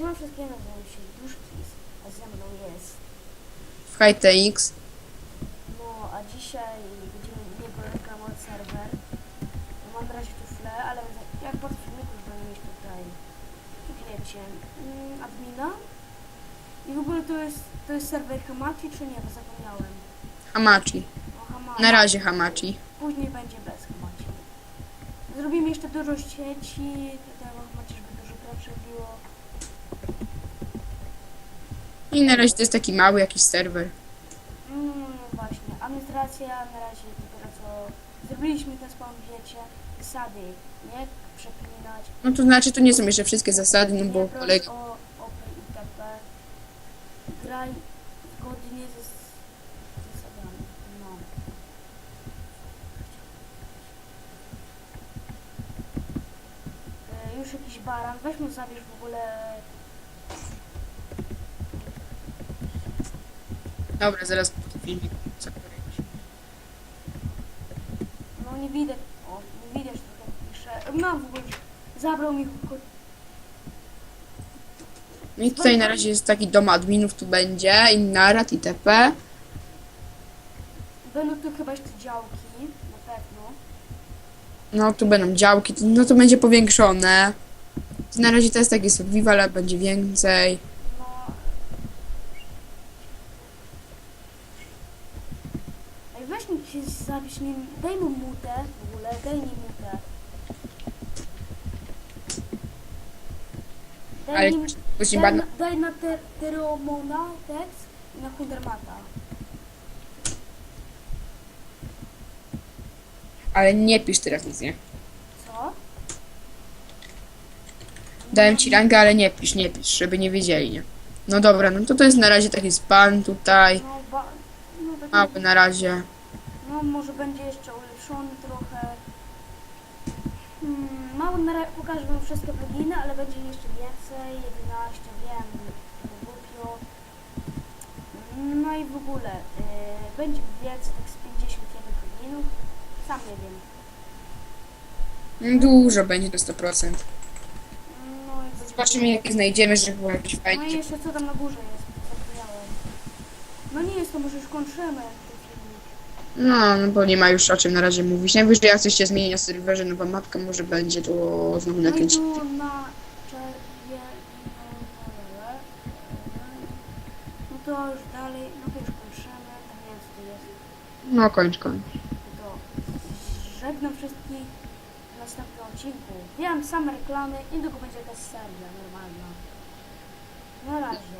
Siema wszystkie, nazywam się Duszkis, a ze mną jest. w HTX. No, a dzisiaj będziemy niego reklamować serwer. No, mam na razie tu fle, ale jak filmiku już będę mieć tutaj kliknięcie mm, admina. I w ogóle to jest, to jest serwer Hamachi, czy nie, bo zapomniałem. Hamachi. Na razie Hamachi. Później będzie bez Hamachi. Zrobimy jeszcze dużo sieci, tutaj bo Hamachi, żeby dużo graczy było. I na razie to jest taki mały jakiś serwer. Mm, właśnie, administracja na razie dopiero co zrobiliśmy ten spawn, wiecie, zasady, nie? Przeklinać, No to znaczy, to nie są jeszcze wszystkie zasady, no nie bo proś kolega... o Open ITP, graj zgodnie ze zasadami, no. E, Już jakiś baran, weź mu zabierz w ogóle Dobra, zaraz co powiedzieć. No nie widać, o, nie widać tutaj pisze. Mam w ogóle, zabrał mi ko- No i tutaj na razie jest taki dom adminów, tu będzie, i narat, itp. Będą tu chyba jeszcze działki, na pewno. No tu będą działki, no to będzie powiększone. Na razie to jest taki survival, ale będzie więcej. No. Ej, weź mi się zapisz, nie, daj mu mutę w ogóle, daj mi mutę. Daj, Ale później daj, na- daj na ter, Teromona tekst i na Hundermata. Ale nie pisz teraz nic, nie? Co? Dałem ci rangę, ale nie pisz, nie pisz, żeby nie wiedzieli, nie? No dobra, no to to jest na razie taki span tutaj. No, ba, no, Mały na razie. No może będzie jeszcze ulepszony trochę. Hmm, mało na ra- pokażę wam wszystkie pluginy, ale będzie jeszcze więcej. 11, wiem, to głupio. No i w ogóle yy, będzie więcej tak z 51 pluginów. Sam nie wiem. Dużo będzie na 100%. No i będzie... Zobaczymy jakie znajdziemy, żeby było jakieś No i fajne. jeszcze co tam na górze jest, zapomniałem. No nie jest to, może już kończymy. No, no bo nie ma już o czym na razie mówić. Najwyżej jak coś się zmieni na serwerze, nowa mapka może będzie, to znowu No nakręci. tu na. No to już dalej, no to już kończymy, tak nie wiem co to jest. No kończ, kończ. To żegnam wszystkich w następnym odcinku. Wiem, same reklamy, niedługo będzie jakaś seria normalna. Na razie.